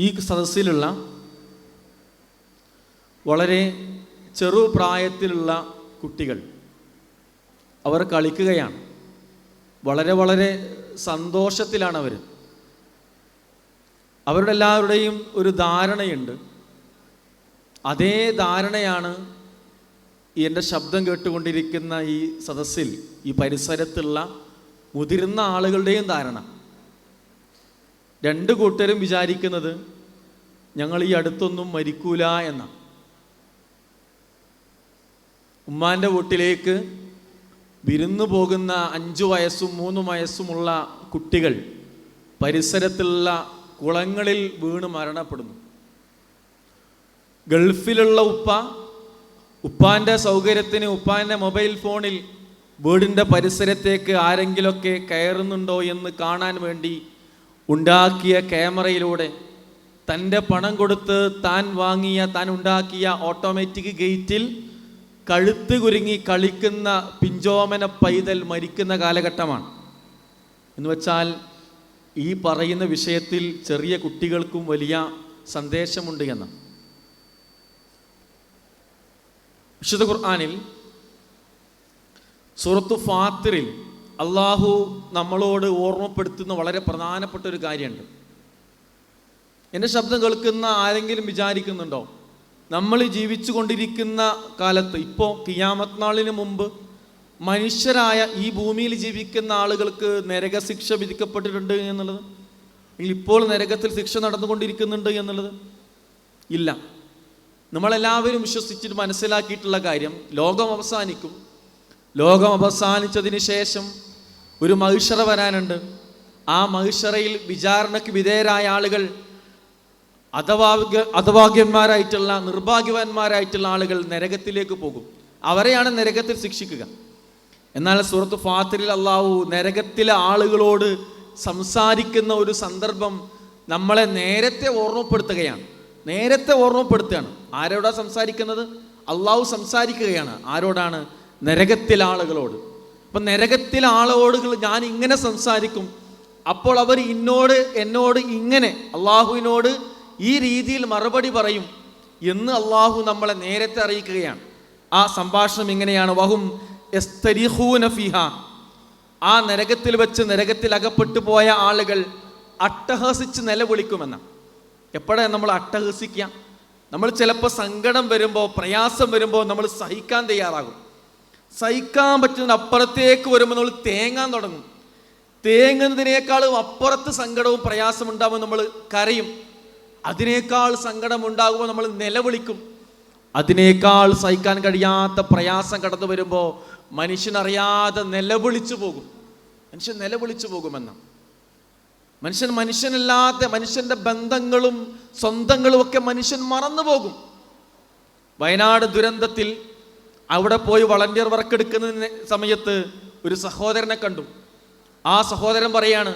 ഈ സദസ്സിലുള്ള വളരെ ചെറുപ്രായത്തിലുള്ള കുട്ടികൾ അവർ കളിക്കുകയാണ്. വളരെ വളരെ സന്തോഷത്തിലാണ് അവർ അവരുടെ എല്ലാവരുടെയും ഒരു ധാരണയുണ്ട്. അതേ ധാരണയാണ് ഈ എന്റെ ശബ്ദം കേട്ടുകൊണ്ടിരിക്കുന്ന ഈ സദസ്സിൽ ഈ പരിസരത്തുള്ള മുതിർന്ന ആളുകളുടെയും ധാരണ. രണ്ട് കൂട്ടരും വിചാരിക്കുന്നത് ഞങ്ങൾ ഈ അടുത്തൊന്നും മരിക്കൂല എന്ന. ഉമ്മാന്റെ വീട്ടിലേക്ക് വിരുന്നു പോകുന്ന അഞ്ചു വയസ്സും മൂന്ന് വയസ്സുമുള്ള കുട്ടികൾ പരിസരത്തുള്ള കുളങ്ങളിൽ വീണ് മരണപ്പെടുന്നു. ഗൾഫിലുള്ള ഉപ്പ ഉപ്പാന്റെ സൗകര്യത്തിന് ഉപ്പാന്റെ മൊബൈൽ ഫോണിൽ വീടിന്റെ പരിസരത്തേക്ക് ആരെങ്കിലൊക്കെ കയറുന്നുണ്ടോ എന്ന് കാണാൻ വേണ്ടി ഉണ്ടാക്കിയ ക്യാമറയിലൂടെ തന്റെ പണം കൊടുത്ത് താൻ വാങ്ങിയ താൻ ഉണ്ടാക്കിയ ഓട്ടോമാറ്റിക് ഗേറ്റിൽ കഴുത്ത് കുരുങ്ങി കളിക്കുന്ന പിഞ്ചോമന പൈതൽ മരിക്കുന്ന കാലഘട്ടമാണ്. എന്ന് വെച്ചാൽ ഈ പറയുന്ന വിഷയത്തിൽ ചെറിയ കുട്ടികൾക്കും വലിയ സന്ദേശമുണ്ട് എന്ന്. വിശുദ്ധ ഖുർആാനിൽ സൂറത്തു ഫാത്തിറിൽ അള്ളാഹു നമ്മളോട് ഓർമ്മപ്പെടുത്തുന്ന വളരെ പ്രധാനപ്പെട്ട ഒരു കാര്യമുണ്ട്. എന്റെ ശബ്ദം കേൾക്കുന്ന ആരെങ്കിലും വിചാരിക്കുന്നുണ്ടോ? നമ്മൾ ജീവിച്ചു കൊണ്ടിരിക്കുന്ന കാലത്ത് ഇപ്പോൾ കിയാമത്നാളിന് മുമ്പ് മനുഷ്യരായ ഈ ഭൂമിയിൽ ജീവിക്കുന്ന ആളുകൾക്ക് നരക ശിക്ഷ വിധിക്കപ്പെട്ടിട്ടുണ്ട് എന്നുള്ളത്? ഇപ്പോൾ നരകത്തിൽ ശിക്ഷ നടന്നുകൊണ്ടിരിക്കുന്നുണ്ട് എന്നുള്ളത്? ഇല്ല. നമ്മളെല്ലാവരും വിശ്വസിച്ചിട്ട് മനസ്സിലാക്കിയിട്ടുള്ള കാര്യം ലോകം അവസാനിക്കും. ലോകം അവസാനിച്ചതിന് ശേഷം ഒരു മഹിഷറ വരാനുണ്ട്. ആ മഹിഷറയിൽ വിചാരണയ്ക്ക് വിധേയരായ ആളുകൾ അഥവാഗ്യ അഥവാഗ്യന്മാരായിട്ടുള്ള നിർഭാഗ്യവാന്മാരായിട്ടുള്ള ആളുകൾ നരകത്തിലേക്ക് പോകും. അവരെയാണ് നരകത്തിൽ ശിക്ഷിക്കുക. എന്നാൽ സുഹൃത്ത് ഫാത്തിരിൽ അള്ളാഹു നരകത്തിലെ ആളുകളോട് സംസാരിക്കുന്ന ഒരു സന്ദർഭം നമ്മളെ നേരത്തെ ഓർമ്മപ്പെടുത്തുകയാണ്. നേരത്തെ ഓർമ്മപ്പെടുത്തുകയാണ്. ആരോടാ സംസാരിക്കുന്നത്? അള്ളാഹു സംസാരിക്കുകയാണ്. ആരോടാണ്? നരകത്തിലെ ആളുകളോട്. അപ്പം നരകത്തിൽ ആളോട് ഞാൻ ഇങ്ങനെ സംസാരിക്കും. അപ്പോൾ അവർ എന്നോട് എന്നോട് ഇങ്ങനെ അള്ളാഹുവിനോട് ഈ രീതിയിൽ മറുപടി പറയും എന്ന് അള്ളാഹു നമ്മളെ നേരത്തെ അറിയിക്കുകയാണ്. ആ സംഭാഷണം ഇങ്ങനെയാണ്. വഹും ആ നരകത്തിൽ വെച്ച് നരകത്തിൽ അകപ്പെട്ടു പോയ ആളുകൾ അട്ടഹസിച്ച് നിലവിളിക്കുമെന്ന. എപ്പോഴാണ് നമ്മൾ അട്ടഹസിക്കുക? നമ്മൾ ചിലപ്പോൾ സങ്കടം വരുമ്പോൾ പ്രയാസം വരുമ്പോൾ നമ്മൾ സഹിക്കാൻ തയ്യാറാകും. സഹിക്കാൻ പറ്റുന്ന അപ്പുറത്തേക്ക് വരുമ്പോൾ നമ്മൾ തേങ്ങാൻ തുടങ്ങും. തേങ്ങുന്നതിനേക്കാളും അപ്പുറത്ത് സങ്കടവും പ്രയാസം ഉണ്ടാകുമ്പോൾ നമ്മൾ കരയും. അതിനേക്കാൾ സങ്കടം ഉണ്ടാകുമ്പോൾ നമ്മൾ നിലവിളിക്കും. അതിനേക്കാൾ സഹിക്കാൻ കഴിയാത്ത പ്രയാസം കടന്നു വരുമ്പോൾ മനുഷ്യനറിയാതെ നിലവിളിച്ചു പോകും. മനുഷ്യൻ നിലവിളിച്ചു പോകുമെന്ന. മനുഷ്യൻ മനുഷ്യനല്ലാത്ത മനുഷ്യന്റെ ബന്ധങ്ങളും സ്വന്തങ്ങളും ഒക്കെ മനുഷ്യൻ മറന്നു പോകും. വയനാട് ദുരന്തത്തിൽ അവിടെ പോയി വളണ്ടിയർ വർക്ക് എടുക്കുന്ന സമയത്ത് ഒരു സഹോദരനെ കണ്ടു. ആ സഹോദരൻ പറയാണ്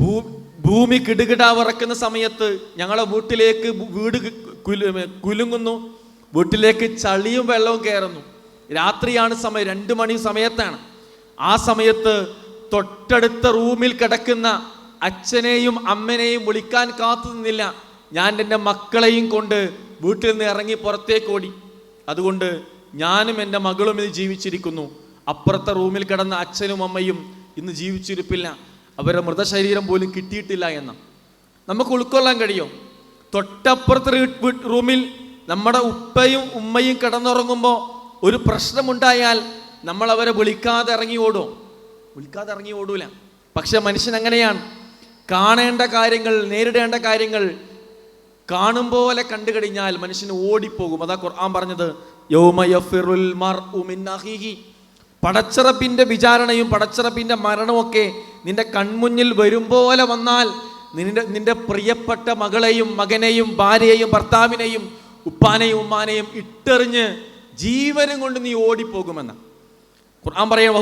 ഭൂ ഭൂമി കിടുകിട വറക്കുന്ന സമയത്ത് ഞങ്ങളെ വീട്ടിലേക്ക് വീട് കുലു- കുലുങ്ങുന്നു. വീട്ടിലേക്ക് ചളിയും വെള്ളവും കയറുന്നു. രാത്രിയാണ് സമയം രണ്ട് മണി സമയത്താണ്. ആ സമയത്ത് തൊട്ടടുത്ത റൂമിൽ കിടക്കുന്ന അച്ഛനെയും അമ്മനെയും വിളിക്കാൻ കാത്തു നിന്നില്ല. ഞാൻ എന്റെ മക്കളെയും കൊണ്ട് വീട്ടിൽ നിന്ന് ഇറങ്ങി പുറത്തേക്ക് ഓടി. അതുകൊണ്ട് ഞാനും എന്റെ മകളും ഇത് ജീവിച്ചിരിക്കുന്നു. അപ്പുറത്തെ റൂമിൽ കിടന്ന അച്ഛനും അമ്മയും ഇന്ന് ജീവിച്ചിരിപ്പില്ല. അവരുടെ മൃതശരീരം പോലും കിട്ടിയിട്ടില്ല എന്ന്. നമുക്ക് ഉൾക്കൊള്ളാൻ കഴിയും. തൊട്ടപ്പുറത്തെ റൂമിൽ നമ്മുടെ ഉപ്പയും ഉമ്മയും കിടന്നുറങ്ങുമ്പോൾ ഒരു പ്രശ്നമുണ്ടായാൽ നമ്മൾ അവരെ വിളിക്കാതെ ഇറങ്ങി ഓടും. വിളിക്കാതെ ഇറങ്ങി ഓടൂല. പക്ഷെ മനുഷ്യൻ അങ്ങനെയാണ്. കാണേണ്ട കാര്യങ്ങൾ നേരിടേണ്ട കാര്യങ്ങൾ കാണും പോലെ കണ്ടു കഴിഞ്ഞാൽ മനുഷ്യന് ഓടിപ്പോകും. അതാ ഖുർആൻ പറഞ്ഞത്. പടച്ചിറപ്പിന്റെ വിചാരണയും പടച്ചിറപ്പിന്റെ മരണമൊക്കെ നിന്റെ കൺമുന്നിൽ വരും പോലെ വന്നാൽ നിന്റെ നിന്റെ പ്രിയപ്പെട്ട മകളെയും മകനെയും ഭാര്യയെയും ഭർത്താവിനെയും ഉപ്പാനെയും ഉമ്മാനെയും ഇട്ടെറിഞ്ഞ് ജീവനും കൊണ്ട് നീ ഓടിപ്പോകുമെന്ന്. ഖുർആൻ പറയാം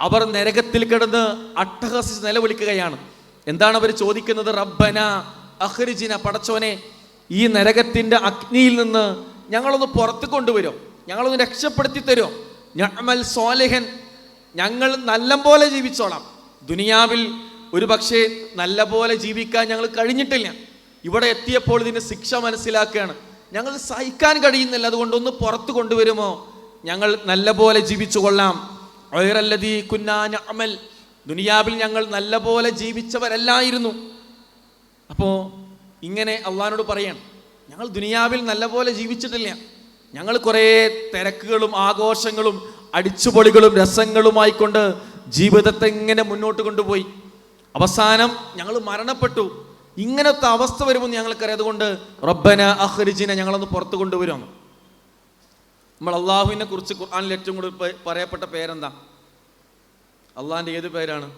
അവർ നരകത്തിൽ കിടന്ന് അട്ടഹസിച്ച് നിലവിളിക്കുകയാണ്. എന്താണ് അവർ ചോദിക്കുന്നത്? റബ്ബന അഹ്രിജിന പടച്ചോനെ ഈ നരകത്തിന്റെ അഗ്നിയിൽ നിന്ന് ഞങ്ങളൊന്ന് പുറത്ത് കൊണ്ടുവരും. ഞങ്ങളൊന്ന് രക്ഷപ്പെടുത്തി തരും. ഞമൽ സ്വാലിഹൻ ഞങ്ങൾ നല്ല പോലെ ജീവിച്ചോളാം. ദുനിയാവിൽ ഒരു പക്ഷേ നല്ല പോലെ ജീവിക്കാൻ ഞങ്ങൾ കഴിഞ്ഞിട്ടില്ല. ഇവിടെ എത്തിയപ്പോൾ ഇതിന്റെ ശിക്ഷ മനസ്സിലാക്കുകയാണ്. ഞങ്ങൾ സഹിക്കാൻ കഴിയുന്നില്ല. അതുകൊണ്ട് ഒന്ന് പുറത്തു കൊണ്ടുവരുമോ? ഞങ്ങൾ നല്ല പോലെ ജീവിച്ചു കൊള്ളാം. ഒയറല്ലതി കുന്നാൻ അമൽ ദുനിയാവിൽ ഞങ്ങൾ നല്ല പോലെ ജീവിച്ചവരല്ലായിരുന്നു. അപ്പോൾ ഇങ്ങനെ അള്ളഹാനോട് പറയണം. ഞങ്ങൾ ദുനിയാവിൽ നല്ലപോലെ ജീവിച്ചിട്ടില്ല. ഞങ്ങൾ കുറേ തിരക്കുകളും ആഘോഷങ്ങളും അടിച്ചുപൊളികളും രസങ്ങളുമായി കൊണ്ട് ജീവിതത്തെ ഇങ്ങനെ മുന്നോട്ട് കൊണ്ടുപോയി. അവസാനം ഞങ്ങൾ മരണപ്പെട്ടു. ഇങ്ങനത്തെ അവസ്ഥ വരുമെന്ന് ഞങ്ങൾക്കറിയാം. അതുകൊണ്ട് റബ്ബന അഹ്റിജിനെ ഞങ്ങളൊന്ന് പുറത്തു കൊണ്ടുവരും നമ്മൾ അള്ളാഹുവിനെ കുറിച്ച് ഖുർആാനിൽ ഏറ്റവും കൂടുതൽ പറയപ്പെട്ട പേരെന്താ? അള്ളാഹിന്റെ ഏത് പേരാണ്?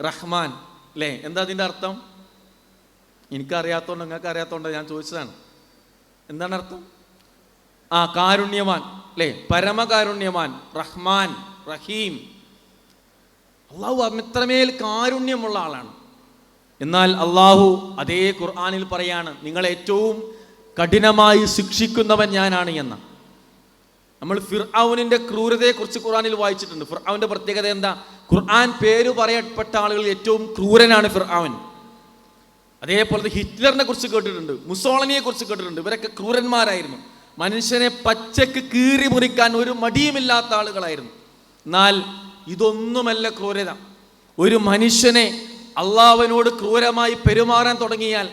റഹ്മാൻ അല്ലേ എന്താ അതിന്റെ അർത്ഥം? എനിക്കറിയാത്തോണ്ട് നിങ്ങൾക്ക് അറിയാത്തോണ്ട് ഞാൻ ചോദിച്ചതാണ്. എന്താണ് അർത്ഥം? ആ കാരുണ്യവാൻ അല്ലേ? പരമകാരുണ്യവാൻ റഹ്മാൻ റഹീം. അള്ളാഹു അത്രമേൽ കാരുണ്യമുള്ള ആളാണ്. എന്നാൽ അള്ളാഹു അതേ ഖുർആാനിൽ പറയാണ് നിങ്ങൾ ഏറ്റവും കഠിനമായി ശിക്ഷിക്കുന്നവൻ ഞാനാണ് എന്ന. നമ്മൾ ഫിർഔനിന്റെ ക്രൂരതയെക്കുറിച്ച് ഖുർആാനിൽ വായിച്ചിട്ടുണ്ട്. ഫിർഔന്റെ പ്രത്യേകത എന്താ? ഖുർആൻ പേര് പറയപ്പെട്ട ആളുകളിൽ ഏറ്റവും ക്രൂരനാണ് ഫിർഔൻ അതേപോലെ ഹിറ്റ്ലറിനെ കുറിച്ച് കേട്ടിട്ടുണ്ട് മുസോളനിയെ കുറിച്ച് കേട്ടിട്ടുണ്ട്. ഇവരൊക്കെ ക്രൂരന്മാരായിരുന്നു. മനുഷ്യനെ പച്ചക്ക് കീറി മുറിക്കാൻ ഒരു മടിയുമില്ലാത്ത ആളുകളായിരുന്നു. എന്നാൽ ഇതൊന്നുമല്ല ക്രൂരത. ഒരു മനുഷ്യനെ അള്ളാഹുവിനോട് ക്രൂരമായി പെരുമാറാൻ തുടങ്ങിയാൽ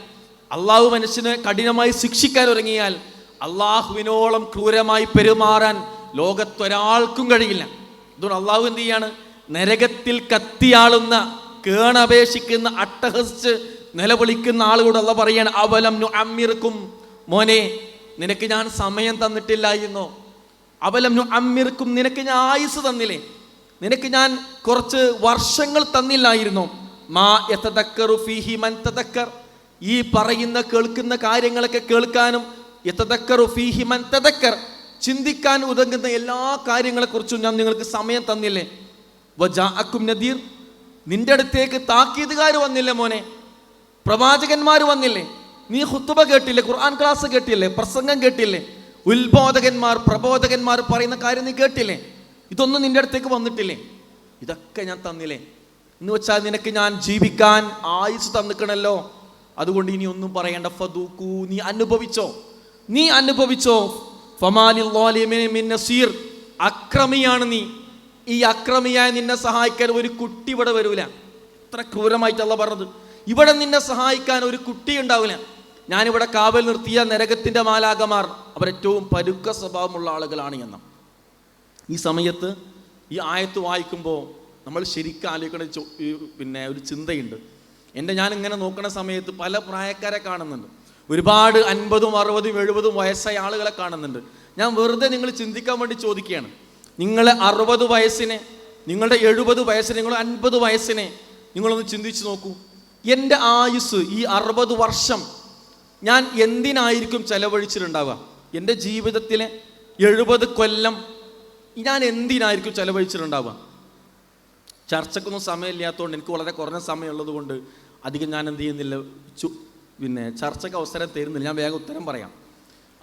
അള്ളാഹു മനുഷ്യനെ കഠിനമായി ശിക്ഷിക്കാൻ തുടങ്ങിയാൽ അള്ളാഹുവിനോളം ക്രൂരമായി പെരുമാറാൻ ലോകത്തൊരാൾക്കും കഴിയില്ല. അതുകൊണ്ട് അള്ളാഹു എന്ത് ചെയ്യാണ്? നരകത്തിൽ കത്തിയാളുന്ന കേണപേക്ഷിക്കുന്ന അട്ടഹസിച്ച് നിലവിളിക്കുന്ന ആളുകൂടെ അല്ല പറയാണ്. അവലം അമ്മിർക്കും. മോനെ നിനക്ക് ഞാൻ സമയം തന്നിട്ടില്ല എന്നോ? അവലം അമ്മിർക്കും നിനക്ക് ഞാൻ ആയുസ് തന്നില്ലേ? നിനക്ക് ഞാൻ കുറച്ച് വർഷങ്ങൾ തന്നില്ലായിരുന്നു? മാ യതദക്കറു ഫിഹി മൻ തതക്കർ ഈ പറയുന്ന കേൾക്കുന്ന കാര്യങ്ങളൊക്കെ കേൾക്കാനും യതദക്കറു ഫിഹി മൻ തതക്കർ ചിന്തിക്കാൻ ഉതകുന്ന എല്ലാ കാര്യങ്ങളെക്കുറിച്ചും ഞാൻ നിങ്ങൾക്ക് സമയം തന്നില്ലേ? വജാ അക്കും നദീർ. നിന്റെ അടുത്തേക്ക് താക്കീതുകാർ വന്നില്ലേ മോനെ? പ്രവാചകന്മാർ വന്നില്ലേ? നീ ഹുത്തുബ കേട്ടില്ലേ? ഖുർആൻ ക്ലാസ് കേട്ടില്ലേ? പ്രസംഗം കേട്ടില്ലേ? ഉത്ബോധകന്മാർ പ്രബോധകന്മാർ പറയുന്ന കാര്യം നീ കേട്ടില്ലേ? ഇതൊന്നും നിന്റെ അടുത്തേക്ക് വന്നിട്ടില്ലേ? ഇതൊക്കെ ഞാൻ തന്നില്ലേ? എന്ന് വെച്ചാൽ നിനക്ക് ഞാൻ ജീവിക്കാൻ ആയുസ് തന്നിക്കണല്ലോ. അതുകൊണ്ട് ഇനി ഒന്നും പറയേണ്ട. ഫദൂക്കൂ നീ അനുഭവിച്ചോ? നീ അനുഭവിച്ചോ? നസീർ. അക്രമിയാണ് നീ. ഈ അക്രമിയായി നിന്നെ സഹായിക്കാൻ ഒരു കുട്ടി ഇവിടെ വരൂല. ഇത്ര ക്രൂരമായിട്ടല്ല പറഞ്ഞത്. ഇവിടെ നിന്നെ സഹായിക്കാൻ ഒരു കുട്ടി ഉണ്ടാവില്ല. ഞാനിവിടെ കാവൽ നിർത്തിയ നരകത്തിന്റെ മാലാകമാർ അവരേറ്റവും പരുക്ക സ്വഭാവമുള്ള ആളുകളാണ് എന്ന. ഈ സമയത്ത് ഈ ആയത്ത് വായിക്കുമ്പോൾ നമ്മൾ ശരിക്കും ആലോചിക്കണ പിന്നെ ഒരു ചിന്തയുണ്ട്. എന്റെ ഞാൻ ഇങ്ങനെ നോക്കണ സമയത്ത് പല പ്രായക്കാരെ കാണുന്നുണ്ട്. ഒരുപാട് അൻപതും അറുപതും എഴുപതും വയസ്സായ ആളുകളെ കാണുന്നുണ്ട്. ഞാൻ വെറുതെ നിങ്ങൾ ചിന്തിക്കാൻ വേണ്ടി ചോദിക്കുകയാണ്. നിങ്ങളെ അറുപത് വയസ്സിനെ നിങ്ങളുടെ എഴുപത് വയസ്സിനെ നിങ്ങളുടെ അൻപത് വയസ്സിനെ നിങ്ങളൊന്ന് ചിന്തിച്ച് നോക്കൂ. എന്റെ ആയുസ് ഈ അറുപത് വർഷം ഞാൻ എന്തിനായിരിക്കും ചെലവഴിച്ചിട്ടുണ്ടാവുക എന്റെ ജീവിതത്തിലെ എഴുപത് കൊല്ലം ഞാൻ എന്തിനായിരിക്കും ചെലവഴിച്ചിട്ടുണ്ടാവുക ചർച്ചക്കൊന്നും സമയമില്ലാത്തതുകൊണ്ട് എനിക്ക് വളരെ കുറഞ്ഞ സമയമുള്ളത് കൊണ്ട് അധികം ഞാൻ എന്ത് ചെയ്യുന്നില്ല. പിന്നെ ചർച്ചയ്ക്ക് അവസരം തരുന്നില്ല. ഞാൻ വേഗം ഉത്തരം പറയാം.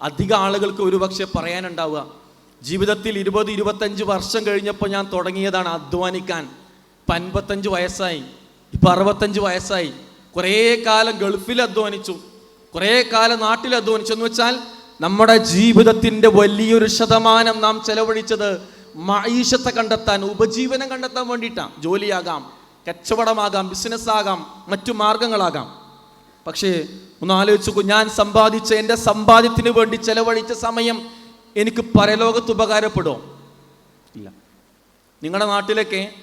അധിക ആളുകൾക്ക് ഒരുപക്ഷെ പറയാനുണ്ടാവുക ജീവിതത്തിൽ ഇരുപത് ഇരുപത്തഞ്ച് വർഷം കഴിഞ്ഞപ്പോൾ ഞാൻ തുടങ്ങിയതാണ് അധ്വാനിക്കാൻ. പൻപത്തഞ്ച് വയസ്സായി. ഇപ്പം അറുപത്തഞ്ച് വയസ്സായി. കുറേ കാലം ഗൾഫിൽ അധ്വാനിച്ചു. കുറേ കാലം നാട്ടിൽ അധ്വാനിച്ചു. എന്ന് വെച്ചാൽ നമ്മുടെ ജീവിതത്തിന്റെ വലിയൊരു ശതമാനം നാം ചെലവഴിച്ചത് മൈഷത്തെ കണ്ടെത്താൻ ഉപജീവനം കണ്ടെത്താൻ വേണ്ടിയിട്ടാണ്. ജോലിയാകാം കച്ചവടമാകാം ബിസിനസ് ആകാം മറ്റു മാർഗങ്ങളാകാം. പക്ഷേ ഒന്ന് ആലോചിച്ചു ഞാൻ സമ്പാദിച്ച എന്റെ സമ്പാദ്യത്തിന് വേണ്ടി ചെലവഴിച്ച സമയം എനിക്ക് പരലോകത്ത് ഉപകാരപ്പെടുമോ? ഇല്ല. നിങ്ങളുടെ നാട്ടിലൊക്കെ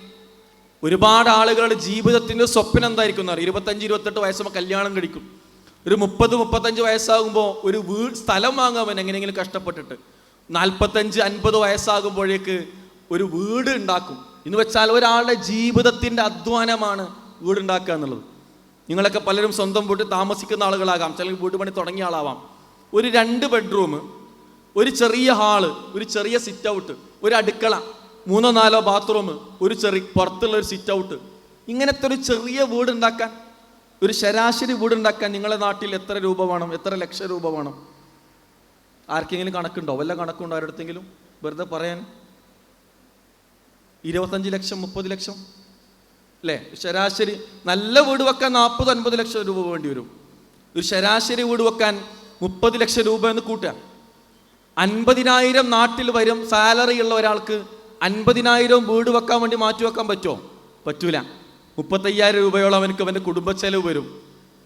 ഒരുപാട് ആളുകളുടെ ജീവിതത്തിന്റെ സ്വപ്നം എന്തായിരിക്കും എന്നറിയാം ഇരുപത്തഞ്ച് ഇരുപത്തെട്ട് വയസ്സുമ്പോൾ കല്യാണം കഴിക്കും. ഒരു മുപ്പത് മുപ്പത്തഞ്ച് വയസ്സാകുമ്പോൾ ഒരു വീട് സ്ഥലം വാങ്ങാൻ എങ്ങനെയെങ്കിലും കഷ്ടപ്പെട്ടിട്ട് നാൽപ്പത്തഞ്ച് അൻപത് വയസ്സാകുമ്പോഴേക്ക് ഒരു വീട് ഉണ്ടാക്കും. എന്ന് വെച്ചാൽ ഒരാളുടെ ജീവിതത്തിന്റെ അധ്വാനമാണ് വീടുണ്ടാക്കുക എന്നുള്ളത്. നിങ്ങളൊക്കെ പലരും സ്വന്തം വീട്ടിൽ താമസിക്കുന്ന ആളുകളാകാം ചിലർ വീട് പണി തുടങ്ങിയ ആളാവാം. ഒരു രണ്ട് ബെഡ്റൂം ഒരു ചെറിയ ഹാൾ ഒരു ചെറിയ സിറ്റ് ഔട്ട് ഒരു അടുക്കള. മൂന്നോ നാലോ ബാത്റൂം ഒരു ചെറിയ പുറത്തുള്ള ഒരു സിറ്റ് ഔട്ട് ഇങ്ങനത്തെ ഒരു ചെറിയ വീട് ഉണ്ടാക്കാൻ ഒരു ശരാശരി വീട് ഉണ്ടാക്കാൻ നിങ്ങളുടെ നാട്ടിൽ എത്ര രൂപ വേണം എത്ര ലക്ഷം രൂപ വേണം? ആർക്കെങ്കിലും കണക്കുണ്ടോ? വല്ല കണക്കുണ്ടോ ആരുടെടുത്തെങ്കിലും? വെറുതെ പറയാൻ. ഇരുപത്തഞ്ച് ലക്ഷം മുപ്പത് ലക്ഷം? അല്ലേ? ശരാശരി നല്ല വീട് വെക്കാൻ നാൽപ്പത് അൻപത് ലക്ഷം രൂപ വേണ്ടി വരും. ഒരു ശരാശരി വീട് വെക്കാൻ മുപ്പത് ലക്ഷം രൂപ എന്ന് കൂട്ടുക. അൻപതിനായിരം നാട്ടിൽ വരും സാലറി ഉള്ള ഒരാൾക്ക് അൻപതിനായിരം വീട് വെക്കാൻ വേണ്ടി മാറ്റി വെക്കാൻ പറ്റുമോ പറ്റൂല. മുപ്പത്തയ്യായിരം രൂപയോളം അവനക്ക് അവന്റെ കുടുംബ ചെലവ് വരും.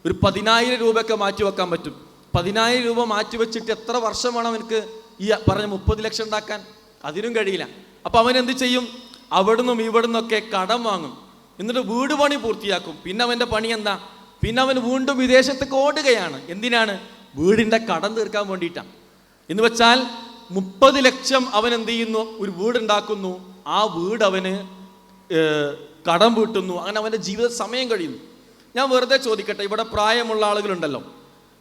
ഒരു പതിനായിരം രൂപയൊക്കെ മാറ്റി വെക്കാൻ പറ്റും. പതിനായിരം രൂപ മാറ്റി വെച്ചിട്ട് എത്ര വർഷം വേണം അവനക്ക് ഈ പറഞ്ഞ മുപ്പത് ലക്ഷം ഉണ്ടാക്കാൻ? അതിനും കഴിയില്ല. അപ്പം അവൻ എന്ത് ചെയ്യും? അവിടുന്നും ഇവിടുന്നൊക്കെ കടം വാങ്ങും. എന്നിട്ട് വീട് പണി പൂർത്തിയാക്കും. പിന്നെ അവന്റെ പണി എന്താ? പിന്നെ അവൻ വീണ്ടും വിദേശത്തേക്ക് ഓടുകയാണ്. എന്തിനാണ്? വീടിന്റെ കടം തീർക്കാൻ വേണ്ടിയിട്ടാണ്. എന്ന് വെച്ചാൽ മുപ്പത് ലക്ഷം അവൻ എന്ത് ചെയ്യുന്നു? ഒരു വീടുണ്ടാക്കുന്നു. ആ വീട് അവന് കടം വീട്ടുന്നു. അങ്ങനെ അവന്റെ ജീവിത സമയം കഴിയുന്നു. ഞാൻ വെറുതെ ചോദിക്കട്ടെ ഇവിടെ പ്രായമുള്ള ആളുകളുണ്ടല്ലോ.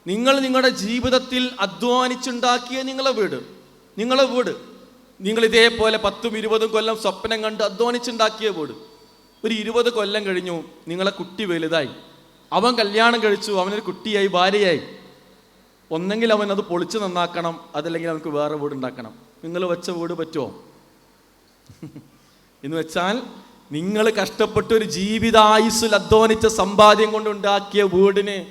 നിങ്ങൾ നിങ്ങളുടെ ജീവിതത്തിൽ അധ്വാനിച്ചുണ്ടാക്കിയ നിങ്ങളെ വീട് നിങ്ങളെ വീട് നിങ്ങൾ ഇതേപോലെ പത്തും ഇരുപതും കൊല്ലം സ്വപ്നം കണ്ട് അധ്വാനിച്ചുണ്ടാക്കിയ വീട്. ഒരു ഇരുപത് കൊല്ലം കഴിഞ്ഞു നിങ്ങളെ കുട്ടി വലുതായി. അവൻ കല്യാണം കഴിച്ചു അവനൊരു കുട്ടിയായി ഭാര്യയായി. ഒന്നെങ്കിൽ അവൻ അത് പൊളിച്ച് നന്നാക്കണം അതല്ലെങ്കിൽ അവനക്ക് വേറെ വീട് ഉണ്ടാക്കണം. നിങ്ങൾ വെച്ച വീട് പറ്റുമോ എന്ന് വെച്ചാൽ നിങ്ങൾ കഷ്ടപ്പെട്ട് ഒരു ജീവിതായുസ്സിൽ അധ്വാനിച്ച സമ്പാദ്യം കൊണ്ടുണ്ടാക്കിയ വീടിന്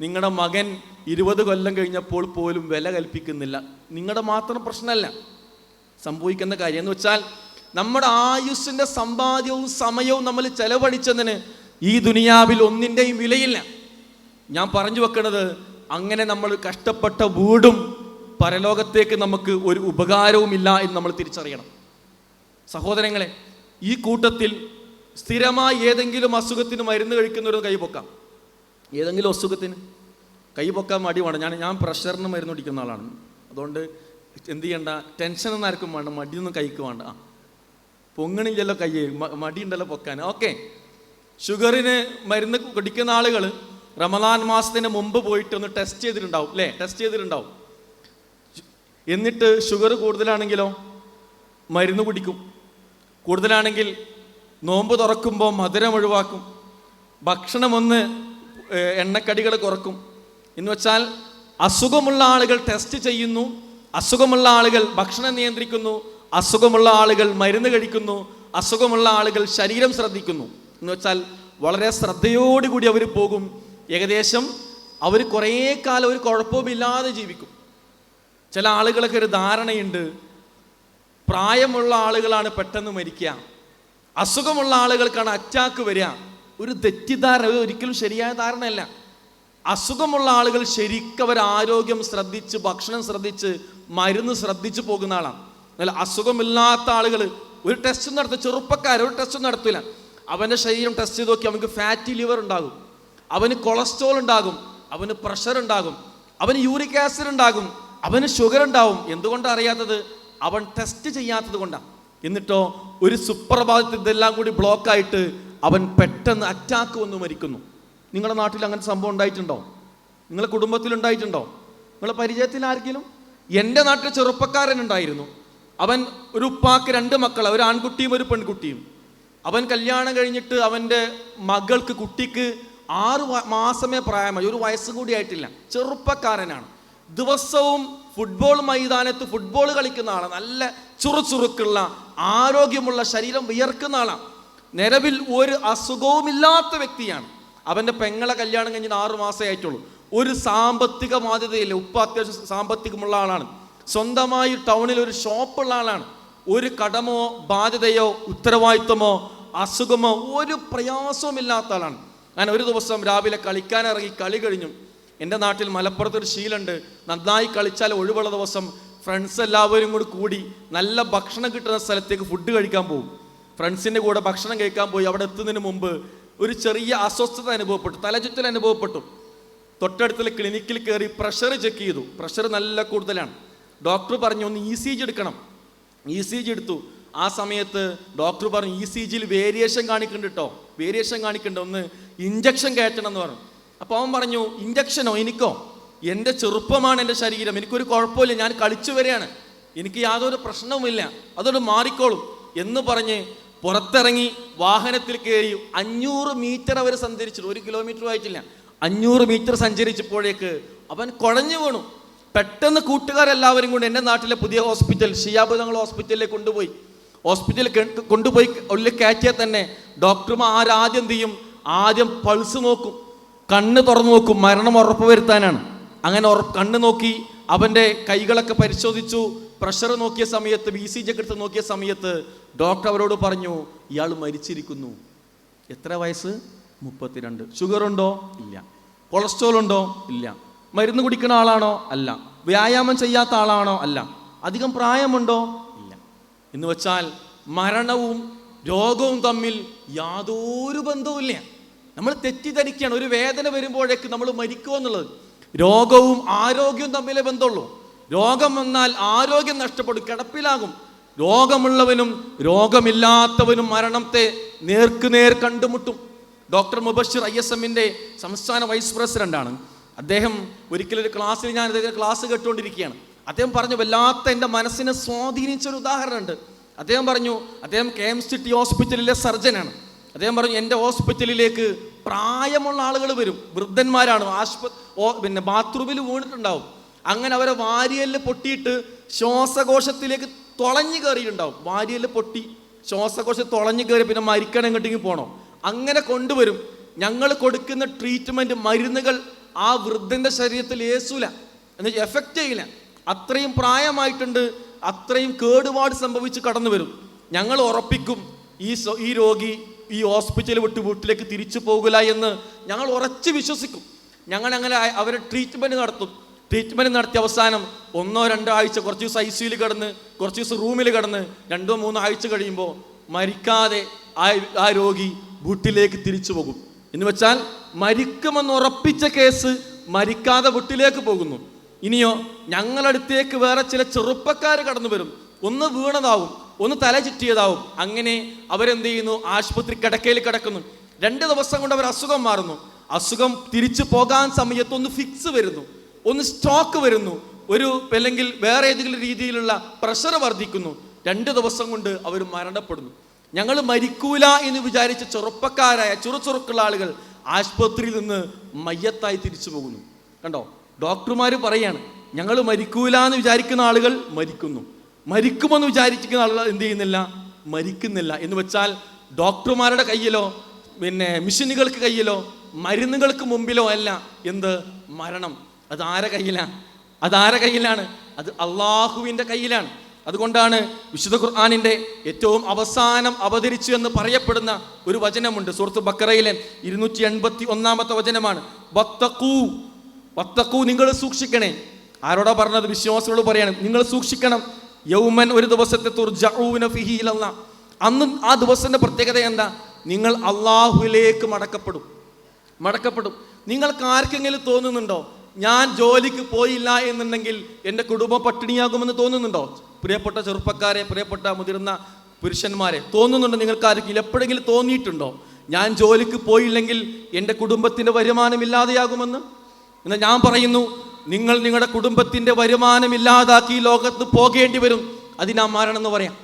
നിങ്ങളുടെ മകൻ ഇരുപത് കൊല്ലം കഴിഞ്ഞപ്പോൾ പോലും വില കൽപ്പിക്കുന്നില്ല. നിങ്ങളുടെ മാത്രം പ്രശ്നമല്ല. സംഭവിക്കുന്ന കാര്യം എന്ന് വെച്ചാൽ നമ്മുടെ ആയുസ്സിന്റെ സമ്പാദ്യവും സമയവും നമ്മൾ ചെലവഴിച്ചതിന് ഈ ദുനിയാവിൽ ഒന്നിന്റെയും വിലയില്ല. ഞാൻ പറഞ്ഞു വെക്കുന്നത് അങ്ങനെ നമ്മൾ കഷ്ടപ്പെട്ട വീടും പരലോകത്തേക്ക് നമുക്ക് ഒരു ഉപകാരവുമില്ല എന്ന് നമ്മൾ തിരിച്ചറിയണം. സഹോദരങ്ങളെ ഈ കൂട്ടത്തിൽ സ്ഥിരമായി ഏതെങ്കിലും അസുഖത്തിന് മരുന്ന് കഴിക്കുന്നവരും കൈപൊക്കാം ഏതെങ്കിലും അസുഖത്തിന് കൈപൊക്കാൻ മടി വേണം. ഞാൻ ഞാൻ പ്രഷറിന് മരുന്ന് കുടിക്കുന്ന ആളാണ്. അതുകൊണ്ട് എന്ത് ചെയ്യണ്ട ടെൻഷനൊന്നും ആർക്കും വേണ്ട മടിയൊന്നും കൈക്ക് വേണ്ട. ആ പൊങ്ങണില്ലല്ലോ കൈ മടിയുണ്ടല്ലോ പൊക്കാൻ. ഓക്കെ. ഷുഗറിന് മരുന്ന് കുടിക്കുന്ന ആളുകൾ റമദാൻ മാസത്തിന് മുമ്പ് പോയിട്ട് ഒന്ന് ടെസ്റ്റ് ചെയ്തിട്ടുണ്ടാവും അല്ലേ ടെസ്റ്റ് ചെയ്തിട്ടുണ്ടാവും. എന്നിട്ട് ഷുഗർ കൂടുതലാണെങ്കിലോ? മരുന്ന് കുടിക്കും. കൂടുതലാണെങ്കിൽ നോമ്പ് തുറക്കുമ്പോൾ മധുരം ഒഴിവാക്കും. ഭക്ഷണം ഒന്ന് എണ്ണക്കടികൾ കുറക്കും. എന്ന് വെച്ചാൽ അസുഖമുള്ള ആളുകൾ ടെസ്റ്റ് ചെയ്യുന്നു അസുഖമുള്ള ആളുകൾ ഭക്ഷണം നിയന്ത്രിക്കുന്നു അസുഖമുള്ള ആളുകൾ മരുന്ന് കഴിക്കുന്നു അസുഖമുള്ള ആളുകൾ ശരീരം ശ്രദ്ധിക്കുന്നു. എന്ന് വെച്ചാൽ വളരെ ശ്രദ്ധയോടുകൂടി അവർ പോകും. ഏകദേശം അവർ കുറേ കാലം ഒരു കുഴപ്പവുമില്ലാതെ ജീവിക്കും. ചില ആളുകളൊക്കെ ഒരു ധാരണയുണ്ട് പ്രായമുള്ള ആളുകളാണ് പെട്ടെന്ന് മരിക്കുക അസുഖമുള്ള ആളുകൾക്കാണ് അറ്റാക്ക് വരിക. ഒരു തെറ്റിദ്ധാരണ ഒരിക്കലും ശരിയായ ധാരണയല്ല. അസുഖമുള്ള ആളുകൾ ശരിക്കും അവർ ആരോഗ്യം ശ്രദ്ധിച്ച് ഭക്ഷണം ശ്രദ്ധിച്ച് മരുന്ന് ശ്രദ്ധിച്ച് പോകുന്ന ആളാണ്. എന്നാൽ അസുഖമില്ലാത്ത ആളുകൾ ഒരു ടെസ്റ്റ് നടത്തും. ചെറുപ്പക്കാർ ഒരു ടെസ്റ്റും നടത്തില്ല അവന്റെ ശരീരം ടെസ്റ്റ് ചെയ്ത് നോക്കി അവനക്ക് ഫാറ്റി ലിവർ ഉണ്ടാകും. അവന് കൊളസ്ട്രോൾ ഉണ്ടാകും അവന് പ്രഷർ ഉണ്ടാകും അവന് യൂറിക് ആസിഡ് ഉണ്ടാകും അവന് ഷുഗർ ഉണ്ടാവും. എന്തുകൊണ്ടാണ് അറിയാത്തത്? അവൻ ടെസ്റ്റ് ചെയ്യാത്തത് കൊണ്ടാണ് എന്നിട്ടോ ഒരു സുപ്രഭാതത്തിൽ ഇതെല്ലാം കൂടി ബ്ലോക്കായിട്ട് അവൻ പെട്ടെന്ന് അറ്റാക്ക് വന്ന് മരിക്കുന്നു. നിങ്ങളുടെ നാട്ടിൽ അങ്ങനെ സംഭവം ഉണ്ടായിട്ടുണ്ടോ? നിങ്ങളുടെ കുടുംബത്തിൽ ഉണ്ടായിട്ടുണ്ടോ? നിങ്ങളുടെ പരിചയത്തിൽ ആർക്കെങ്കിലും? എന്റെ നാട്ടിൽ ചെറുപ്പക്കാരൻ ഉണ്ടായിരുന്നു. അവൻ ഒരു ഉപ്പാക്ക് രണ്ട് മക്കൾ ഒരു ആൺകുട്ടിയും ഒരു പെൺകുട്ടിയും. അവൻ കല്യാണം കഴിഞ്ഞിട്ട് അവന്റെ മകൾക്ക് കുട്ടിക്ക് ആറ് മാസമേ പ്രായമായി. ഒരു വയസ്സ് കൂടി ആയിട്ടില്ല. ചെറുപ്പക്കാരനാണ്. ദിവസവും ഫുട്ബോൾ മൈതാനത്ത് ഫുട്ബോൾ കളിക്കുന്ന ആളാണ് നല്ല ചുറുചുറുക്കുള്ള ആരോഗ്യമുള്ള ശരീരം വിയർക്കുന്ന ആളാണ് നിലവിൽ ഒരു അസുഖവുമില്ലാത്ത വ്യക്തിയാണ്. അവന്റെ പെങ്ങളെ കല്യാണം കഴിഞ്ഞിട്ട് ആറു മാസമേ ആയിട്ടുള്ളൂ. ഒരു സാമ്പത്തിക ബാധ്യതയില്ല ഉപ്പ അത്യാവശ്യം സാമ്പത്തികമുള്ള ആളാണ്. സ്വന്തമായി ടൗണിൽ ഒരു ഷോപ്പുള്ള ആളാണ്. ഒരു കടമോ ബാധ്യതയോ ഉത്തരവാദിത്വമോ അസുഖമോ ഒരു പ്രയാസവുമില്ലാത്ത ആളാണ്. ഞാൻ ഒരു ദിവസം രാവിലെ കളിക്കാനിറങ്ങി കളി കഴിഞ്ഞു. എന്റെ നാട്ടിൽ മലപ്പുറത്തൊരു ശീലമുണ്ട്. നന്നായി കളിച്ചാൽ ഒഴിവുള്ള ദിവസം ഫ്രണ്ട്സ് എല്ലാവരും കൂടി കൂടി നല്ല ഭക്ഷണം കിട്ടുന്ന സ്ഥലത്തേക്ക് ഫുഡ് കഴിക്കാൻ പോകും. ഫ്രണ്ട്സിന്റെ കൂടെ ഭക്ഷണം കഴിക്കാൻ പോയി. അവിടെ എത്തുന്നതിന് മുമ്പ് ഒരു ചെറിയ അസ്വസ്ഥത അനുഭവപ്പെട്ടു. തലചുറ്റൽ അനുഭവപ്പെട്ടു. തൊട്ടടുത്തുള്ള ക്ലിനിക്കിൽ കയറി പ്രഷർ ചെക്ക് ചെയ്തു. പ്രഷർ നല്ല കൂടുതലാണ്. ഡോക്ടർ പറഞ്ഞു ഒന്ന് ഇ സി ജി എടുക്കണം. ഇ സി ജി എടുത്തു. ആ സമയത്ത് ഡോക്ടർ പറഞ്ഞു ഇ സി ജിയിൽ വേരിയേഷൻ കാണിക്കുന്നുണ്ട് കേട്ടോ വേരിയേഷൻ കാണിക്കണ്ട. ഒന്ന് ഇഞ്ചക്ഷൻ കയറ്റണം എന്ന് പറഞ്ഞു. അപ്പോൾ അവൻ പറഞ്ഞു ഇഞ്ചക്ഷനോ എനിക്കോ? എന്റെ ചെറുപ്പമാണ് എന്റെ ശരീരം. എനിക്കൊരു കുഴപ്പമില്ല. ഞാൻ കളിച്ചു വരികയാണ്. എനിക്ക് യാതൊരു പ്രശ്നവുമില്ല. അതോട് മാറിക്കോളും എന്ന് പറഞ്ഞ് പുറത്തിറങ്ങി വാഹനത്തിൽ കയറി അഞ്ഞൂറ് മീറ്റർ അവർ സഞ്ചരിച്ചു ഒരു കിലോമീറ്റർ ആയിട്ടില്ല. അഞ്ഞൂറ് മീറ്റർ സഞ്ചരിച്ചപ്പോഴേക്ക് അവൻ കുഴഞ്ഞു വീണു. പെട്ടെന്ന് കൂട്ടുകാരെല്ലാവരും കൊണ്ട് എന്റെ നാട്ടിലെ പുതിയ ഹോസ്പിറ്റൽ ഷിയാബ് തങ്ങൾ ഹോസ്പിറ്റലിലേക്ക് കൊണ്ടുപോയി. ഹോസ്പിറ്റലിൽ കൊണ്ടുപോയി ഉള്ളിൽ കയറ്റിയാൽ തന്നെ ഡോക്ടർമാർ ആദ്യം ചെയ്യും? ആദ്യം പൾസ് നോക്കും. കണ്ണ് തുറന്നു നോക്കും. മരണം ഉറപ്പ് വരുത്താനാണ്. അങ്ങനെ ഉറപ്പ് കണ്ണ് നോക്കി അവന്റെ കൈകളൊക്കെ പരിശോധിച്ചു. പ്രഷർ നോക്കിയ സമയത്ത് ബി സി ജി എടുത്ത് നോക്കിയ സമയത്ത് ഡോക്ടർ അവരോട് പറഞ്ഞു ഇയാൾ മരിച്ചിരിക്കുന്നു. എത്ര വയസ്സ്? മുപ്പത്തിരണ്ട്. ഷുഗർ ഉണ്ടോ? ഇല്ല. കൊളസ്ട്രോൾ ഉണ്ടോ? ഇല്ല. മരുന്ന് കുടിക്കുന്ന ആളാണോ? അല്ല. വ്യായാമം ചെയ്യാത്ത ആളാണോ? അല്ല. അധികം പ്രായമുണ്ടോ? എന്ന് വെച്ചാൽ മരണവും രോഗവും തമ്മിൽ യാതൊരു ബന്ധവുമില്ല. നമ്മൾ തെറ്റിദ്ധരിക്കുകയാണ്. ഒരു വേദന വരുമ്പോഴേക്ക് നമ്മൾ മരിക്കുക എന്നുള്ളത്. രോഗവും ആരോഗ്യവും തമ്മിലേ ബന്ധമുള്ളൂ. രോഗം വന്നാൽ ആരോഗ്യം നഷ്ടപ്പെടും കിടപ്പിലാകും. രോഗമുള്ളവനും രോഗമില്ലാത്തവനും മരണത്തെ നേർക്കുനേർ കണ്ടുമുട്ടും. ഡോക്ടർ മുബഷിർ ഐ എസ് എമ്മിന്റെ സംസ്ഥാന വൈസ് പ്രസിഡന്റാണ്. അദ്ദേഹം ഒരിക്കലൊരു ക്ലാസ്സിൽ ഞാൻ അദ്ദേഹം ക്ലാസ് കേട്ടുകൊണ്ടിരിക്കുകയാണ്. അദ്ദേഹം പറഞ്ഞു വല്ലാത്ത എന്റെ മനസ്സിനെ സ്വാധീനിച്ച ഒരു ഉദാഹരണമുണ്ട്. അദ്ദേഹം പറഞ്ഞു അദ്ദേഹം കെ എം സിറ്റി ഹോസ്പിറ്റലിലെ സർജനാണ്. അദ്ദേഹം പറഞ്ഞു എന്റെ ഹോസ്പിറ്റലിലേക്ക് പ്രായമുള്ള ആളുകൾ വരും. വൃദ്ധന്മാരാണ് ആശുപ പിന്നെ ബാത്റൂമിൽ വീണിട്ടുണ്ടാവും. അങ്ങനെ അവരെ വാരിയൽ പൊട്ടിയിട്ട് ശ്വാസകോശത്തിലേക്ക് തുളഞ്ഞു കയറിയിട്ടുണ്ടാവും. വാരിയൽ പൊട്ടി ശ്വാസകോശം തുളഞ്ഞു കയറി പിന്നെ മരിക്കണം എങ്ങോട്ടെങ്കിൽ പോകണം അങ്ങനെ കൊണ്ടുവരും. ഞങ്ങൾ കൊടുക്കുന്ന ട്രീറ്റ്മെന്റ് മരുന്നുകൾ ആ വൃദ്ധന്റെ ശരീരത്തിൽ ഏസൂല. എന്ന് എഫക്റ്റ് ചെയ്യില്ല. അത്രയും പ്രായമായിട്ടുണ്ട് അത്രയും കേടുപാട് സംഭവിച്ച് കടന്നു വരും. ഞങ്ങൾ ഉറപ്പിക്കും ഈ ഈ രോഗി ഈ ഹോസ്പിറ്റൽ വിട്ട് വീട്ടിലേക്ക് തിരിച്ചു പോകില്ല എന്ന് ഞങ്ങൾ ഉറച്ച് വിശ്വസിക്കും. ഞങ്ങൾ അങ്ങനെ അവരെ ട്രീറ്റ്മെന്റ് നടത്തും. ട്രീറ്റ്മെന്റ് നടത്തിയ അവസാനം ഒന്നോ രണ്ടോ ആഴ്ച കുറച്ച് ദിവസം ഐ സിയിൽ കിടന്ന് കുറച്ച് ദിവസം റൂമിൽ കിടന്ന് രണ്ടോ മൂന്നോ ആഴ്ച കഴിയുമ്പോൾ മരിക്കാതെ ആ ആ രോഗി വീട്ടിലേക്ക് തിരിച്ചു പോകും. എന്ന് വെച്ചാൽ മരിക്കുമെന്ന് ഉറപ്പിച്ച കേസ് മരിക്കാതെ വീട്ടിലേക്ക് പോകുന്നു. ഇനിയോ ഞങ്ങളടുത്തേക്ക് വേറെ ചില ചെറുപ്പക്കാർ കടന്നു വരും. ഒന്ന് വീണതാവും ഒന്ന് തല ചുറ്റിയതാവും. അങ്ങനെ അവരെന്ത് ചെയ്യുന്നു? ആശുപത്രി കിടക്കയിൽ കിടക്കുന്നു. രണ്ട് ദിവസം കൊണ്ട് അവർ അസുഖം മാറുന്നു. അസുഖം തിരിച്ചു പോകാൻ സമയത്ത് ഒന്ന് ഫിക്സ് വരുന്നു. ഒന്ന് സ്റ്റോക്ക് വരുന്നു. ഒരു അല്ലെങ്കിൽ വേറെ ഏതെങ്കിലും രീതിയിലുള്ള പ്രഷർ വർദ്ധിക്കുന്നു. രണ്ട് ദിവസം കൊണ്ട് അവർ മരണപ്പെടുന്നു. ഞങ്ങൾ മരിക്കൂല എന്ന് വിചാരിച്ച ചെറുപ്പക്കാരായ ചെറു ചെറുക്കുള്ള ആളുകൾ ആശുപത്രിയിൽ നിന്ന് മയ്യത്തായി തിരിച്ചു പോകുന്നു. കണ്ടോ? ഡോക്ടർമാർ പറയാണ് ഞങ്ങൾ മരിക്കൂല എന്ന് വിചാരിക്കുന്ന ആളുകൾ മരിക്കുന്നു. മരിക്കുമെന്ന് വിചാരിക്കുന്ന ആളുകൾ എന്ത് ചെയ്യുന്നില്ല? മരിക്കുന്നില്ല. എന്ന് വെച്ചാൽ ഡോക്ടർമാരുടെ കയ്യിലോ പിന്നെ മിഷനുകൾക്ക് കയ്യിലോ മരുന്നുകൾക്ക് മുമ്പിലോ അല്ല. എന്ത്? മരണം. അത് ആരെ കയ്യിലാണ്? അത് ആരെ കയ്യിലാണ്? അത് അള്ളാഹുവിന്റെ കയ്യിലാണ്. അതുകൊണ്ടാണ് വിശുദ്ധ ഖുർആാനിന്റെ ഏറ്റവും അവസാനം അവതരിച്ചു എന്ന് പറയപ്പെടുന്ന ഒരു വചനമുണ്ട്. സുഹൃത്ത് ബക്കറയിലെ ഇരുന്നൂറ്റി എൺപത്തി ഒന്നാമത്തെ വചനമാണ് വത്തക്കൂ നിങ്ങൾ സൂക്ഷിക്കണേ. ആരോടാ പറഞ്ഞത്? വിശ്വാസികളോട് പറയാണ്. നിങ്ങൾ സൂക്ഷിക്കണം. യൗമൻ ഒരു ദിവസത്തെ ഇലല്ലാ. അന്ന് ആ ദിവസത്തിന്റെ പ്രത്യേകത എന്താ? നിങ്ങൾ അള്ളാഹുലേക്ക് മടക്കപ്പെടും. മടക്കപ്പെടും. നിങ്ങൾക്ക് ആർക്കെങ്കിലും തോന്നുന്നുണ്ടോ? ഞാൻ ജോലിക്ക് പോയില്ല എന്നുണ്ടെങ്കിൽ എന്റെ കുടുംബം പട്ടിണിയാകുമെന്ന് തോന്നുന്നുണ്ടോ? പ്രിയപ്പെട്ട ചെറുപ്പക്കാരെ പ്രിയപ്പെട്ട മുതിർന്ന പുരുഷന്മാരെ തോന്നുന്നുണ്ടോ നിങ്ങൾക്ക് ആർക്കെങ്കിലും? എപ്പോഴെങ്കിലും തോന്നിയിട്ടുണ്ടോ? ഞാൻ ജോലിക്ക് പോയില്ലെങ്കിൽ എന്റെ കുടുംബത്തിന്റെ വരുമാനം ഇല്ലാതെയാകുമെന്ന്? എന്നാൽ ഞാൻ പറയുന്നു നിങ്ങൾ നിങ്ങളുടെ കുടുംബത്തിന്റെ വരുമാനം ഇല്ലാതാക്കി ലോകത്ത് പോകേണ്ടി വരും. അതിനാ മരണം എന്ന് പറയാം.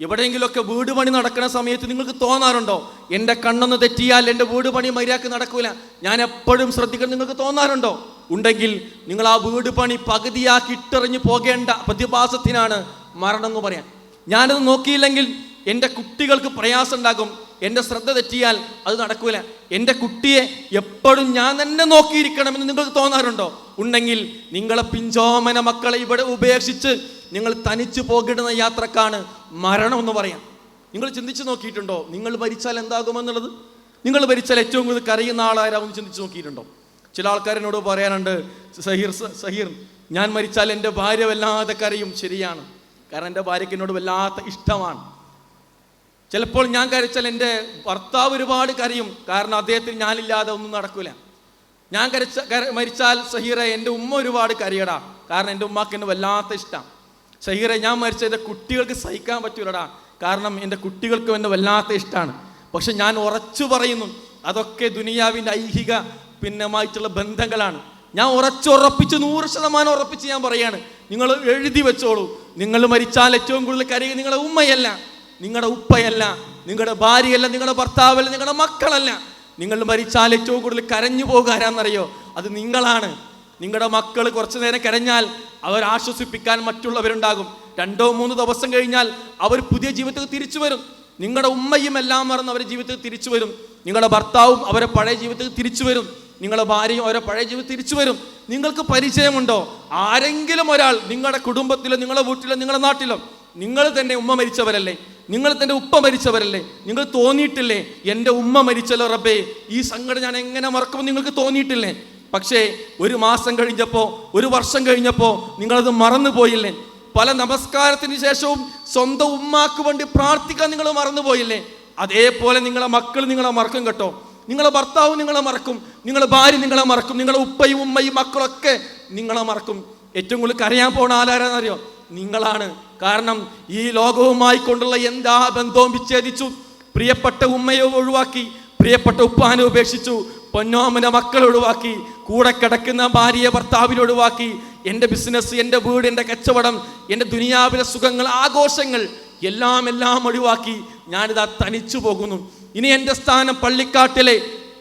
എവിടെയെങ്കിലുമൊക്കെ വീട് പണി നടക്കുന്ന സമയത്ത് നിങ്ങൾക്ക് തോന്നാറുണ്ടോ? എന്റെ കണ്ണൊന്ന് തെറ്റിയാൽ എന്റെ വീട് പണി മര്യാദയ്ക്ക് നടക്കൂല. ഞാൻ എപ്പോഴും ശ്രദ്ധിക്കണം നിങ്ങൾക്ക് തോന്നാറുണ്ടോ? ഉണ്ടെങ്കിൽ നിങ്ങൾ ആ വീട് പണി പകുതിയാക്കി ഇട്ടെറിഞ്ഞ് പോകേണ്ട പ്രതിഭാസത്തിനാണ് മരണം എന്ന് പറയാം. ഞാനത് നോക്കിയില്ലെങ്കിൽ എന്റെ കുട്ടികൾക്ക് പ്രയാസം ഉണ്ടാകും എന്റെ ശ്രദ്ധ തെറ്റിയാൽ അത് നടക്കൂല. എന്റെ കുട്ടിയെ എപ്പോഴും ഞാൻ തന്നെ നോക്കിയിരിക്കണമെന്ന് നിങ്ങൾക്ക് തോന്നാറുണ്ടോ? ഉണ്ടെങ്കിൽ നിങ്ങളെ പിഞ്ചോമന മക്കളെ ഇവിടെ ഉപേക്ഷിച്ച് നിങ്ങൾ തനിച്ചു പോകിടുന്ന യാത്രക്കാണ് മരണം എന്ന് പറയാം. നിങ്ങൾ ചിന്തിച്ചു നോക്കിയിട്ടുണ്ടോ? നിങ്ങൾ മരിച്ചാൽ എന്താകുമെന്നുള്ളത്? നിങ്ങൾ മരിച്ചാൽ ഏറ്റവും കൂടുതൽ കരയുന്ന ആളാരാവും ചിന്തിച്ചു നോക്കിയിട്ടുണ്ടോ? ചില ആൾക്കാരനോട് പറയാനുണ്ട് സഹീർ സഹീർ ഞാൻ മരിച്ചാൽ എന്റെ ഭാര്യ വല്ലാതെ കരയും. ശരിയാണ്. കാരണം എന്റെ ഭാര്യയ്ക്ക് എന്നോട് വല്ലാത്ത ഇഷ്ടമാണ്. ചിലപ്പോൾ ഞാൻ കരച്ചാൽ എന്റെ ഭർത്താവ് ഒരുപാട് കരയും. കാരണം അദ്ദേഹത്തിന് ഞാനില്ലാതെ ഒന്നും നടക്കൂല. ഞാൻ കരച്ച മരിച്ചാൽ സഹീറ എന്റെ ഉമ്മ ഒരുപാട് കരയടാ. കാരണം എന്റെ ഉമ്മക്ക് എന്നെ വല്ലാത്ത ഇഷ്ടം. സഹീറ ഞാൻ മരിച്ച എന്റെ കുട്ടികൾക്ക് സഹിക്കാൻ പറ്റൂലടാ. കാരണം എന്റെ കുട്ടികൾക്കും എന്നെ വല്ലാത്ത ഇഷ്ടമാണ് പക്ഷെ ഞാൻ ഉറച്ചു പറയുന്നു അതൊക്കെ ദുനിയാവിന്റെ ഐഹിക പിന്നമായിട്ടുള്ള ബന്ധങ്ങളാണ്. ഞാൻ ഉറച്ചുറപ്പിച്ച് നൂറ് ശതമാനം ഉറപ്പിച്ച് ഞാൻ പറയാണ് നിങ്ങൾ എഴുതി വെച്ചോളൂ. നിങ്ങൾ മരിച്ചാൽ ഏറ്റവും കൂടുതൽ കരയുക നിങ്ങളുടെ ഉമ്മയല്ല. നിങ്ങളുടെ ഉപ്പയല്ല നിങ്ങളുടെ ഭാര്യയല്ല നിങ്ങളുടെ ഭർത്താവല്ല നിങ്ങളുടെ മക്കളല്ല. നിങ്ങൾ മരിച്ചാൽ ഏറ്റവും കൂടുതൽ കരഞ്ഞു പോകാരാന്നറിയോ അത് നിങ്ങളാണ്. നിങ്ങളുടെ മക്കൾ കുറച്ചു നേരം കരഞ്ഞാൽ അവർ ആശ്വസിപ്പിക്കാൻ മറ്റുള്ളവരുണ്ടാകും. രണ്ടോ മൂന്നോ ദിവസം കഴിഞ്ഞാൽ അവർ പുതിയ ജീവിതത്തിൽ തിരിച്ചു വരും. നിങ്ങളുടെ ഉമ്മയും എല്ലാം മറന്ന് അവരുടെ ജീവിതത്തിൽ തിരിച്ചു വരും. നിങ്ങളുടെ ഭർത്താവും അവരെ പഴയ ജീവിതത്തിൽ തിരിച്ചു വരും. നിങ്ങളുടെ ഭാര്യയും അവരെ പഴയ ജീവിതം തിരിച്ചു വരും. നിങ്ങൾക്ക് പരിചയമുണ്ടോ? ആരെങ്കിലും ഒരാൾ നിങ്ങളുടെ കുടുംബത്തിലോ നിങ്ങളുടെ വീട്ടിലോ നിങ്ങളുടെ നാട്ടിലോ നിങ്ങൾ തന്നെ ഉമ്മ മരിച്ചവരല്ലേ? നിങ്ങൾ തന്റെ ഉപ്പ മരിച്ചവരല്ലേ? നിങ്ങൾ തോന്നിയിട്ടില്ലേ? എന്റെ ഉമ്മ മരിച്ചല്ലോ റബ്ബേ. ഈ സങ്കടം ഞാൻ എങ്ങനെ മറക്കുമെന്ന് നിങ്ങൾക്ക് തോന്നിയിട്ടില്ലേ? പക്ഷേ ഒരു മാസം കഴിഞ്ഞപ്പോൾ ഒരു വർഷം കഴിഞ്ഞപ്പോൾ നിങ്ങളത് മറന്നു പോയില്ലേ പല നമസ്കാരത്തിന് ശേഷവും സ്വന്തം ഉമ്മാക്ക് വേണ്ടി പ്രാർത്ഥിക്കാൻ നിങ്ങൾ മറന്നുപോയില്ലേ? അതേപോലെ നിങ്ങളെ മക്കൾ നിങ്ങളെ മറക്കും കേട്ടോ. നിങ്ങളെ ഭർത്താവ് നിങ്ങളെ മറക്കും. നിങ്ങളെ ഭാര്യ നിങ്ങളെ മറക്കും. നിങ്ങളെ ഉപ്പയും ഉമ്മയും മക്കളൊക്കെ നിങ്ങളെ മറക്കും. ഏറ്റവും കൂടുതൽ കരയാൻ പോണ ആരാരെന്നറിയോ നിങ്ങളാണ്. കാരണം ഈ ലോകവുമായി കൊണ്ടുള്ള എന്താ ബന്ധവും വിച്ഛേദിച്ചു? പ്രിയപ്പെട്ട ഉമ്മയെ ഒഴിവാക്കി പ്രിയപ്പെട്ട ഉപ്പാനെ ഉപേക്ഷിച്ചു പൊന്നോമന മക്കൾ ഒഴിവാക്കി കൂടെ കിടക്കുന്ന ഭാര്യയെ ഭർത്താവിനെ ഒഴിവാക്കി എന്റെ ബിസിനസ് എന്റെ വീട് എന്റെ കച്ചവടം എന്റെ ദുനിയാവിലെ സുഖങ്ങൾ ആഘോഷങ്ങൾ എല്ലാം എല്ലാം ഒഴിവാക്കി ഞാനിതാ തനിച്ചു പോകുന്നു. ഇനി എന്റെ സ്ഥാനം പള്ളിക്കാട്ടിലെ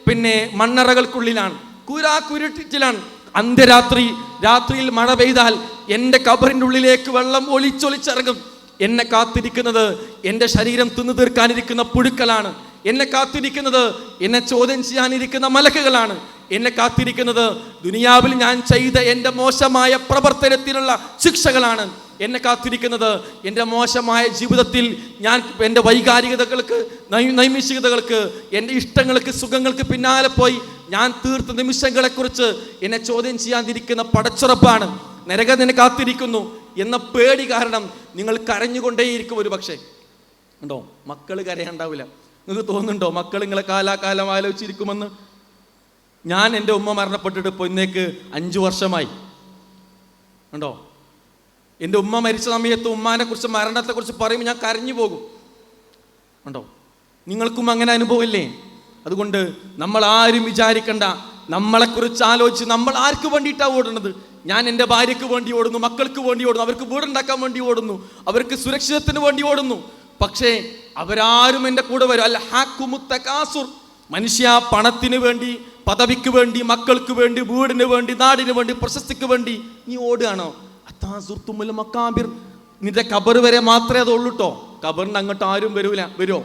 പിന്നെ മണ്ണറകൾക്കുള്ളിലാണ് കുരാ കുരുട്ടിലാണ്. അന്ത്യരാത്രി രാത്രിയിൽ മഴ പെയ്താൽ എന്റെ കബറിന്റെ ഉള്ളിലേക്ക് വെള്ളം ഒളിച്ചൊളിച്ചിറങ്ങും എന്നെ കാത്തിരിക്കുന്നത് എന്റെ ശരീരം തിന്നു തീർക്കാനിരിക്കുന്ന പുഴുക്കളാണ്. എന്നെ കാത്തിരിക്കുന്നത് എന്നെ ചോദ്യം ചെയ്യാനിരിക്കുന്ന മലക്കുകളാണ്. എന്നെ കാത്തിരിക്കുന്നത് ദുനിയാവിൽ ഞാൻ ചെയ്ത എന്റെ മോശമായ പ്രവർത്തനത്തിലുള്ള ശിക്ഷകളാണ്. എന്നെ കാത്തിരിക്കുന്നത് എന്റെ മോശമായ ജീവിതത്തിൽ ഞാൻ എന്റെ വൈകാരികതകൾക്ക് നൈമിഷികതകൾക്ക് എന്റെ ഇഷ്ടങ്ങൾക്ക് സുഖങ്ങൾക്ക് പിന്നാലെ പോയി ഞാൻ തീർത്ത നിമിഷങ്ങളെക്കുറിച്ച് എന്നെ ചോദ്യം ചെയ്യാതിരിക്കുന്ന പടച്ചുറപ്പാണ്. നരകം നിന്നെ കാത്തിരിക്കുന്നു എന്ന പേടി കാരണം നിങ്ങൾ കരഞ്ഞുകൊണ്ടേയിരിക്കും ഒരു പക്ഷേ. ഉണ്ടോ മക്കൾ കരയാണ്ടാവില്ല നിങ്ങൾക്ക് തോന്നുന്നുണ്ടോ? മക്കൾ നിങ്ങളെ കാലാകാലം ആലോചിച്ചിരിക്കുമെന്ന്? ഞാൻ എന്റെ ഉമ്മ മരണപ്പെട്ടിട്ട് ഇപ്പോൾ ഇന്നേക്ക് അഞ്ചു വർഷമായി. ഉണ്ടോ എന്റെ ഉമ്മ മരിച്ച സമയത്ത് ഉമ്മാനെ കുറിച്ച് മരണത്തെക്കുറിച്ച് പറയുമ്പോൾ ഞാൻ കരഞ്ഞു പോകും. ഉണ്ടോ നിങ്ങൾക്കും അങ്ങനെ അനുഭവമില്ലേ? അതുകൊണ്ട് നമ്മൾ ആരും വിചാരിക്കണ്ട. നമ്മളെക്കുറിച്ച് ആലോചിച്ച് നമ്മൾ ആർക്ക് വേണ്ടിയിട്ടാണ് ഓടുന്നത്? ഞാൻ എന്റെ ഭാര്യയ്ക്ക് വേണ്ടി ഓടുന്നു മക്കൾക്ക് വേണ്ടി ഓടുന്നു അവർക്ക് വീടുണ്ടാക്കാൻ വേണ്ടി ഓടുന്നു അവർക്ക് സുരക്ഷിതത്തിന് വേണ്ടി ഓടുന്നു. പക്ഷേ അവരാരും എന്റെ കൂടെ വരും. അല്ല ഹാക്കുമുത്തകാസുർ. മനുഷ്യ പണത്തിന് വേണ്ടി പദവിക്ക് വേണ്ടി മക്കൾക്ക് വേണ്ടി വീടിന് വേണ്ടി നാടിന് വേണ്ടി പ്രശസ്തിക്ക് വേണ്ടി നീ ഓടുകയാണോ? അത്താസുർത്തുമുൽ മക്കാബിർ. നിന്റെ കബർ വരെ മാത്രമേ അതുള്ളൂ കേട്ടോ കബറിന് അങ്ങോട്ട് ആരും വരൂല. വരുമോ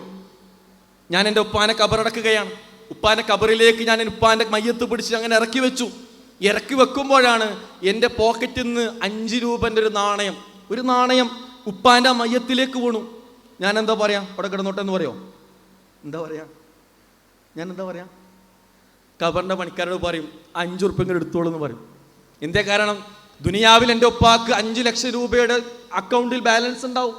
ഞാൻ എന്റെ ഉപ്പാനെ കബറടക്കുകയാണ് ഉപ്പാന്റെ കബറിലേക്ക് ഞാൻ ഉപ്പാന്റെ മയ്യത്ത് പിടിച്ച് അങ്ങനെ ഇറക്കി വെച്ചു. ഇറക്കി വെക്കുമ്പോഴാണ് എന്റെ പോക്കറ്റിൽ നിന്ന് അഞ്ച് രൂപന്റെ ഒരു നാണയം. ഒരു നാണയം ഉപ്പാന്റെ മയ്യത്തിലേക്ക് വീണു. ഞാൻ എന്താ പറയാ? അവിടെ കിടന്നോട്ടെ എന്ന് പറയോ? എന്താ പറയാ? ഞാൻ എന്താ പറയാ? കബറിന്റെ പണിക്കാരോട് പറയും അഞ്ച് ഉറുപ്പ്യങ്ങൾ എടുത്തോളൂ എന്ന് പറയും. എന്തേ കാരണം? ദുനിയാവിൽ എന്റെ ഉപ്പാക്ക് അഞ്ച് ലക്ഷം രൂപയുടെ അക്കൗണ്ടിൽ ബാലൻസ് ഉണ്ടാവും.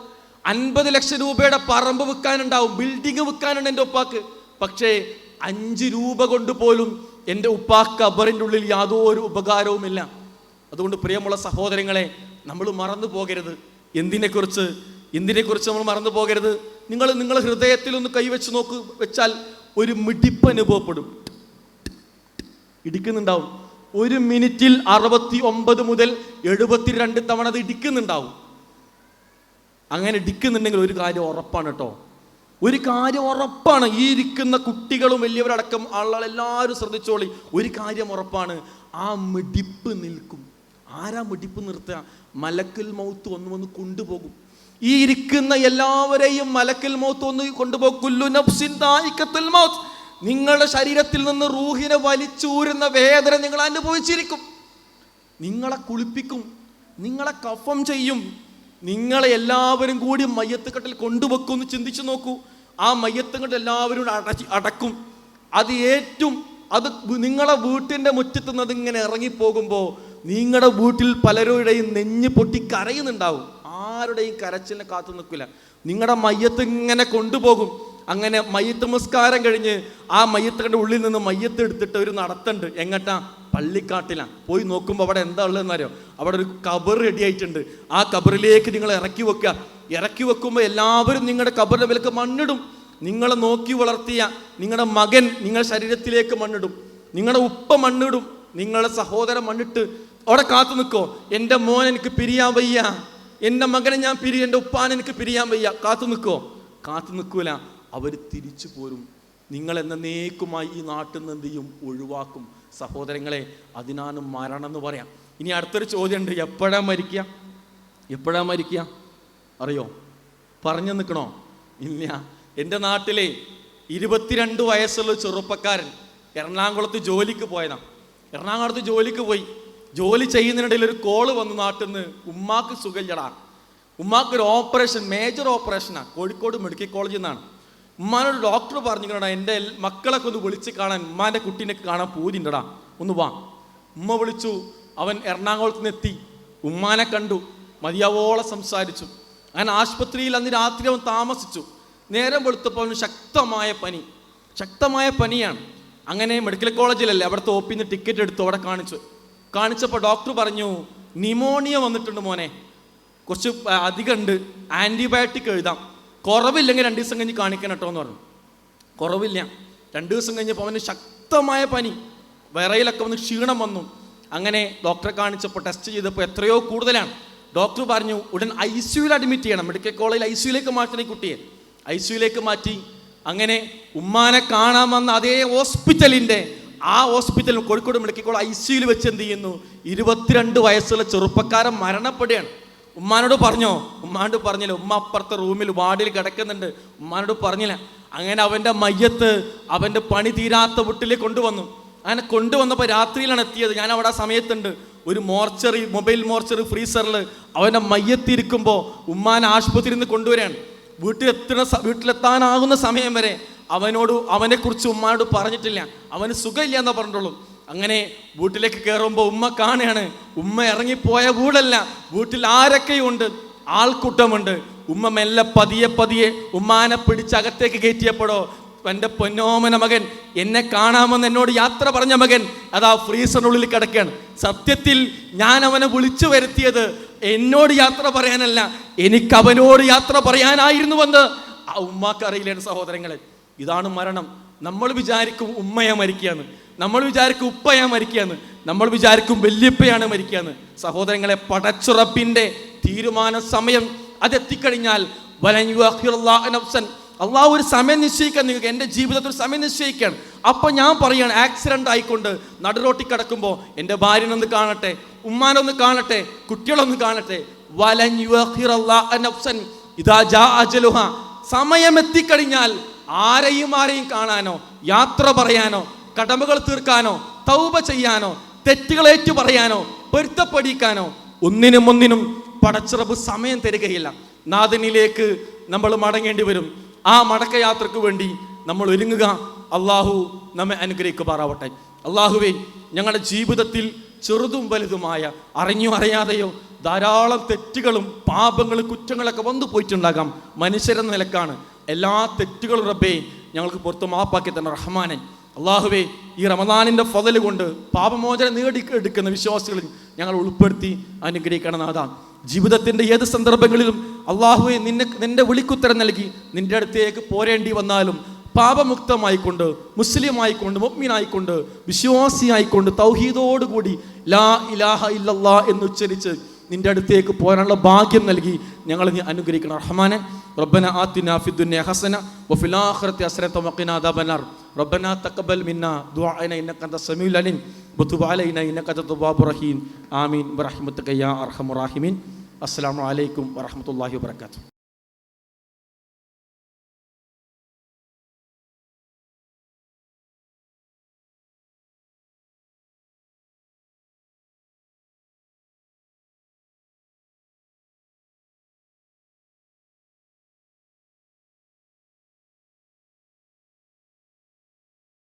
അൻപത് ലക്ഷം രൂപയുടെ പറമ്പ് വിൽക്കാനുണ്ടാവും. ബിൽഡിംഗ് വിൽക്കാനുണ്ട് എന്റെ ഉപ്പാക്ക്. പക്ഷേ അഞ്ച് രൂപ കൊണ്ട് പോലും എന്റെ ഉപ്പാക്ക് കബറിന്റെ ഉള്ളിൽ യാതൊരു ഉപകാരവുമില്ല. അതുകൊണ്ട് പ്രിയമുള്ള സഹോദരങ്ങളെ നമ്മൾ മറന്നു പോകരുത്. എന്തിനെക്കുറിച്ച്? എന്തിനെക്കുറിച്ച് നമ്മൾ മറന്നു പോകരുത്? നിങ്ങൾ നിങ്ങളുടെ ഹൃദയത്തിൽ ഒന്ന് കൈവച്ച് നോക്ക് വെച്ചാൽ ഒരു മിടിപ്പ് അനുഭവപ്പെടും. ഇടിക്കുന്നുണ്ടാവും. ഒരു മിനിറ്റിൽ അറുപത്തി ഒമ്പത് മുതൽ എഴുപത്തിരണ്ട് തവണ അത് ഇടിക്കുന്നുണ്ടാവും. അങ്ങനെ ഇടിക്കുന്നുണ്ടെങ്കിൽ ഒരു കാര്യം ഉറപ്പാണ് കേട്ടോ. ഒരു കാര്യം ഉറപ്പാണ് ഈ ഇരിക്കുന്ന കുട്ടികളും വലിയവരടക്കം ആളുകളെല്ലാവരും ശ്രദ്ധിച്ചോളി. ഒരു കാര്യം ഉറപ്പാണ് ആ മിടിപ്പ് നിൽക്കും. ആരാ മിടിപ്പ് നിർത്തുക? മലക്കിൽ മൗത്ത് ഒന്ന് വന്ന് കൊണ്ടുപോകും. ഈ ഇരിക്കുന്ന എല്ലാവരെയും മലക്കിൽ മൗത്ത് ഒന്ന് കൊണ്ടുപോകും. മൗത്ത്. നിങ്ങളുടെ ശരീരത്തിൽ നിന്ന് റൂഹിനെ വലിച്ചൂരുന്ന വേദന നിങ്ങൾ അനുഭവിച്ചിരിക്കും. നിങ്ങളെ കുളിപ്പിക്കും. നിങ്ങളെ കഫം ചെയ്യും. നിങ്ങളെ എല്ലാവരും കൂടി മയ്യത്തുകെട്ടിൽ കൊണ്ടുവെക്കും എന്ന് ചിന്തിച്ചു നോക്കൂ. ആ മയ്യത്തുകെട്ട് എല്ലാവരും അടച്ച് അടക്കും. അത് ഏറ്റവും അത് നിങ്ങളെ വീട്ടിന്റെ മുറ്റത്ത് നിന്ന് അതിങ്ങനെ ഇറങ്ങിപ്പോകുമ്പോൾ നിങ്ങളുടെ വീട്ടിൽ പലരുടെയും നെഞ്ഞ് പൊട്ടി കരയുന്നുണ്ടാവും. ആരുടെയും കരച്ചിലിനെ കാത്തു നിൽക്കില്ല. നിങ്ങളുടെ മയ്യത്ത് ഇങ്ങനെ കൊണ്ടുപോകും. അങ്ങനെ മയ്യത്ത് നമസ്കാരം കഴിഞ്ഞ് ആ മയ്യത്തിന്റെ ഉള്ളിൽ നിന്ന് മയ്യത്ത് എടുത്തിട്ട് ഒരു നടത്തുണ്ട്. എങ്ങട്ടാ? പള്ളിക്കാട്ടിലാണ്. പോയി നോക്കുമ്പോൾ അവിടെ എന്താ ഉള്ളതെന്നറിയോ അവിടെ ഒരു കബർ റെഡി ആയിട്ടുണ്ട്. ആ കബറിലേക്ക് നിങ്ങൾ ഇറക്കി വെക്കുക. ഇറക്കി വെക്കുമ്പോൾ എല്ലാവരും നിങ്ങളുടെ കബറിന്റെ വിലക്ക് മണ്ണിടും. നിങ്ങളെ നോക്കി വളർത്തിയ നിങ്ങളുടെ മകൻ നിങ്ങളുടെ ശരീരത്തിലേക്ക് മണ്ണിടും. നിങ്ങളുടെ ഉപ്പ മണ്ണിടും. നിങ്ങളുടെ സഹോദരൻ മണ്ണിട്ട് അവിടെ കാത്തു നിൽക്കോ. എന്റെ മോൻ എനിക്ക് പിരിയാൻ വയ്യ. എന്റെ മകനെ ഞാൻ പിരി എന്റെ ഉപ്പാൻ എനിക്ക് പിരിയാൻ വയ്യ. കാത്തു നിൽക്കോ. കാത്തു നിൽക്കൂല. അവർ തിരിച്ചു പോരും. നിങ്ങൾ എന്നേക്കുമായി ഈ നാട്ടിൽ നിന്ന് എന്ത് ചെയ്യും? ഒഴിവാക്കും. സഹോദരങ്ങളെ അതിനാണ് മരണം എന്ന് പറയാം. ഇനി അടുത്തൊരു ചോദ്യമുണ്ട് എപ്പോഴാ മരിക്കുക? എപ്പോഴാ മരിക്കുക? അറിയോ? പറഞ്ഞു നിൽക്കണോ? ഇല്ല. എന്റെ നാട്ടിലെ ഇരുപത്തിരണ്ട് വയസ്സുള്ള ചെറുപ്പക്കാരൻ എറണാകുളത്ത് ജോലിക്ക് പോയതാണ് എറണാകുളത്ത് ജോലിക്ക് പോയി. ജോലി ചെയ്യുന്നതിനിടയിൽ ഒരു കോൾ വന്നു നാട്ടിൽ നിന്ന് ഉമ്മാക്ക് സുഖമില്ലടാ. ഉമ്മാക്ക് ഒരു ഓപ്പറേഷൻ മേജർ ഓപ്പറേഷനാണ് കോഴിക്കോട് മെഡിക്കൽ കോളേജിൽ നിന്നാണ്. ഉമ്മാനോട് ഡോക്ടർ പറഞ്ഞിക്കണടാ എന്റെ മക്കളൊക്കെ ഒന്ന് വിളിച്ച് കാണാൻ ഉമ്മാന്റെ കുട്ടീനെ കാണാൻ പോയിട്ടുണ്ടടാ ഒന്ന് വാ. ഉമ്മ വിളിച്ചു അവൻ എറണാകുളത്ത് നിന്ന് എത്തി. ഉമ്മാനെ കണ്ടു മതിയാവോളം സംസാരിച്ചു. അങ്ങനെ ആശുപത്രിയിൽ അന്ന് രാത്രി അവൻ താമസിച്ചു. നേരം വെളുത്തപ്പോൾ അവന് ശക്തമായ പനി. ശക്തമായ പനിയാണ്. അങ്ങനെ മെഡിക്കൽ കോളേജിലല്ലേ അവിടുത്തെ ഒപ്പിൽ നിന്ന് ടിക്കറ്റ് എടുത്തു അവിടെ കാണിച്ചു. കാണിച്ചപ്പോൾ ഡോക്ടർ പറഞ്ഞു നിമോണിയ വന്നിട്ടുണ്ട് മോനെ. കുറച്ച് അധികമുണ്ട്. ആന്റിബയോട്ടിക് എഴുതാം. കുറവില്ലെങ്കിൽ രണ്ട് ദിവസം കഴിഞ്ഞ് കാണിക്കണം കേട്ടോ എന്ന് പറഞ്ഞു. കുറവില്ല. രണ്ട് ദിവസം കഴിഞ്ഞപ്പോൾ അവന് ശക്തമായ പനി. വിറയിലൊക്കെ വന്ന് ക്ഷീണം വന്നു. അങ്ങനെ ഡോക്ടറെ കാണിച്ചപ്പോൾ ടെസ്റ്റ് ചെയ്തപ്പോൾ എത്രയോ കൂടുതലാണ്. ഡോക്ടർ പറഞ്ഞു ഉടൻ ഐ സിയുയിൽ അഡ്മിറ്റ് ചെയ്യണം. മെഡിക്കൽ കോളേജിൽ ഐ സിയുയിലേക്ക് മാറ്റണം ഈ കുട്ടിയെ. ഐ സിയുയിലേക്ക് മാറ്റി. അങ്ങനെ ഉമ്മാനെ കാണാൻ വന്ന അതേ ഹോസ്പിറ്റലിന്റെ ആ ഹോസ്പിറ്റലിൽ കോഴിക്കോട് മെഡിക്കൽ കോളേജ് ഐ സിയുയിൽ വെച്ച് എന്ത് ചെയ്യുന്നു? ഇരുപത്തിരണ്ട് വയസ്സുള്ള ചെറുപ്പക്കാരൻ മരണപ്പെടുകയാണ്. ഉമ്മാനോട് പറഞ്ഞോ? ഉമ്മാനോട് പറഞ്ഞില്ല. ഉമ്മ അപ്പുറത്തെ റൂമിൽ വാർഡിൽ കിടക്കുന്നുണ്ട്. ഉമ്മാനോട് പറഞ്ഞില്ല. അങ്ങനെ അവന്റെ മയ്യത്ത് അവന്റെ പണി തീരാത്ത വീട്ടിലേക്ക് കൊണ്ടുവന്നു. അങ്ങനെ കൊണ്ടുവന്നപ്പോൾ രാത്രിയിലാണ് എത്തിയത്. ഞാൻ അവിടെ ആ സമയത്തുണ്ട്. ഒരു മോർച്ചറി മൊബൈൽ മോർച്ചറി ഫ്രീസറിൽ അവന്റെ മയ്യത്തിരിക്കുമ്പോൾ ഉമ്മാൻ ആശുപത്രിയിൽ നിന്ന് കൊണ്ടുവരികയാണ് വീട്ടിലെത്തുന്ന വീട്ടിലെത്താനാകുന്ന സമയം വരെ അവനോട് അവനെക്കുറിച്ച് ഉമ്മാനോട് പറഞ്ഞിട്ടില്ല. അവന് സുഖമില്ല എന്നാ പറഞ്ഞിട്ടുള്ളൂ. അങ്ങനെ വീട്ടിലേക്ക് കയറുമ്പോൾ ഉമ്മ കാണുകയാണ്. ഉമ്മ ഇറങ്ങിപ്പോയ വീടല്ല. വീട്ടിൽ ആരൊക്കെയുണ്ട്? ആൾക്കൂട്ടമുണ്ട്. ഉമ്മ മെല്ലെ പതിയെ പതിയെ ഉമ്മാനെ പിടിച്ച് അകത്തേക്ക് കയറ്റിയപ്പോഴോ എന്റെ പൊന്നോമന മകൻ എന്നെ കാണാമെന്ന് എന്നോട് യാത്ര പറഞ്ഞ മകൻ അതാ ഫ്രീസറിനുള്ളിൽ കിടക്കുകയാണ്. സത്യത്തിൽ ഞാൻ അവനെ വിളിച്ചു വരുത്തിയത് എന്നോട് യാത്ര പറയാനല്ല എനിക്ക് അവനോട് യാത്ര പറയാനായിരുന്നുവെന്ന് ആ ഉമ്മാക്ക് അറിയില്ല സഹോദരങ്ങളെ. ഇതാണ് മരണം. നമ്മൾ വിചാരിക്കും ഉമ്മയെ മരിക്കുകയാണ്. നമ്മൾ വിചാരിക്കും ഉപ്പയാ മരിക്കുകയാണ് നമ്മൾ വിചാരിക്കും വല്യപ്പയാണ് മരിക്കുകയാണ് സഹോദരങ്ങളെ പടച്ചുറപ്പിന്റെ തീരുമാന സമയം അതെത്തിക്കഴിഞ്ഞാൽ വലൻ ഒരു സമയം നിശ്ചയിക്കാൻ നിങ്ങൾക്ക് എന്റെ ജീവിതത്തിൽ ഒരു സമയം നിശ്ചയിക്കാൻ. അപ്പം ഞാൻ പറയുകയാണ് ആക്സിഡന്റ് ആയിക്കൊണ്ട് നടുറോട്ടി കിടക്കുമ്പോൾ എന്റെ ഭാര്യനൊന്ന് കാണട്ടെ ഉമ്മാനൊന്ന് കാണട്ടെ കുട്ടികളൊന്ന് കാണട്ടെ. വലൻ അജലുഹ. സമയം എത്തിക്കഴിഞ്ഞാൽ ആരെയും ആരെയും കാണാനോ യാത്ര പറയാനോ കടമകൾ തീർക്കാനോ തൗബ ചെയ്യാനോ തെറ്റുകൾ ഏറ്റു പറയാനോ പൊരുത്തപ്പെടിക്കാനോ ഒന്നിനും ഒന്നിനും പടച്ചിറപ്പ് സമയം തരികയില്ല. നാഥനിലേക്ക് നമ്മൾ മടങ്ങേണ്ടി വരും. ആ മടക്കയാത്രക്ക് വേണ്ടി നമ്മൾ ഒരുങ്ങുക. അള്ളാഹു നമ്മെ അനുഗ്രഹിക്കുമാറാവട്ടെ. അള്ളാഹുവേ ഞങ്ങളുടെ ജീവിതത്തിൽ ചെറുതും വലുതുമായ അറിഞ്ഞോ അറിയാതെയോ ധാരാളം തെറ്റുകളും പാപങ്ങളും കുറ്റങ്ങളൊക്കെ വന്നു പോയിട്ടുണ്ടാകാം. മനുഷ്യരെന്ന നിലക്കാണ് എല്ലാ തെറ്റുകളും റബ്ബേ ഞങ്ങൾക്ക് പുറത്ത് മാപ്പാക്കി തന്നെ റഹ്മാനെ. അള്ളാഹുവേ ഈ റമദാനിന്റെ ഫതൽ കൊണ്ട് പാപമോചനം നേടി എടുക്കുന്ന വിശ്വാസികളിൽ ഞങ്ങൾ ഉൾപ്പെടുത്തി അനുഗ്രഹിക്കണം നാഥ. ജീവിതത്തിന്റെ ഏത് സന്ദർഭങ്ങളിലും അള്ളാഹുവെ നിന്നെ നിന്റെ വിളിക്കുത്തരം നൽകി നിന്റെ അടുത്തേക്ക് പോരേണ്ടി വന്നാലും പാപമുക്തമായിക്കൊണ്ട് മുസ്ലിമായിക്കൊണ്ട് മുഗ്മിനായിക്കൊണ്ട് വിശ്വാസിയായിക്കൊണ്ട് തൗഹീദോടുകൂടി ലാ ഇലാഹ ഇല്ലല്ലാ എന്ന് ഉച്ചരിച്ച് നിന്റെ അടുത്തേക്ക് പോരാനുള്ള ഭാഗ്യം നൽകി ഞങ്ങൾ നീ അനുഗ്രഹിക്കണം. റഹ്മാനെ റബ്ബന ആത്തിന ഫി ദുനിയ ഹസന വഫിൽ ആഖിറതി ഹസനത വഖിന ربنا تقبل منا دعاءنا إنك أنت السميع العليم. وتب علينا إنك أنت التواب الرحيم. آمين. برحمتك يا أرحم الراحمين. السلام عليكم ورحمة الله وبركاته.